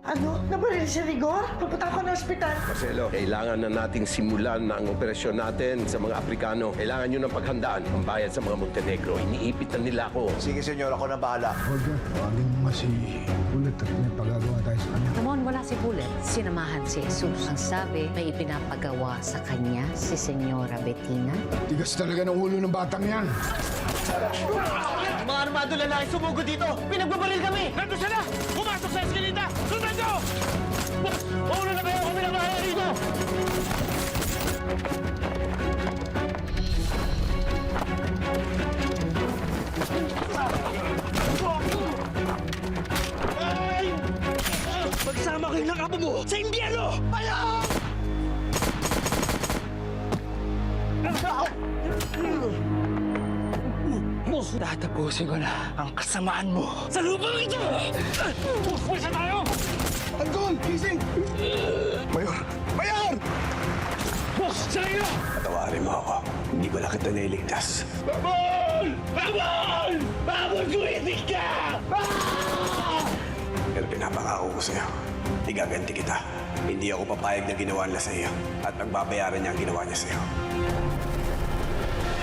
Ano? Nabaril si Rigor? Pupunta ako ng ospital. Marcelo, kailangan na nating simulan na ang operasyon natin sa mga Aprikano. Kailangan nyo ng paghandaan ang bayad sa mga Montenegro. Iniipit na nila ako. Sige, senyor, ako na bahala. Olga, tawagin mo nga si at may pagagawa tayo sa kanya. Ramon, wala si Bullet. Sinamahan si Jesus. Ang sabi, may ipinapagawa sa kanya si Senyora Bettina. Tigas talaga ng ulo ng batang yan. Mga armado lalaki sumugod dito! Pinagbabaril kami! Sila! Kayo ng abo mo sa impyerno! Ayaw! Tatapusin ko na ang kasamaan mo sa lupang ito! Pusa tayo! Anton, gising! Mayor! Mayor! Boss, sa iyo! Patawarin mo ako. Hindi na kita nailigtas. Babol! Babol, pinapangako ko sa'yo. Igaganti kita. Hindi ako papayag na ginawa nila sa'yo. At pagbabayaran niya ang ginawa niya sa'yo.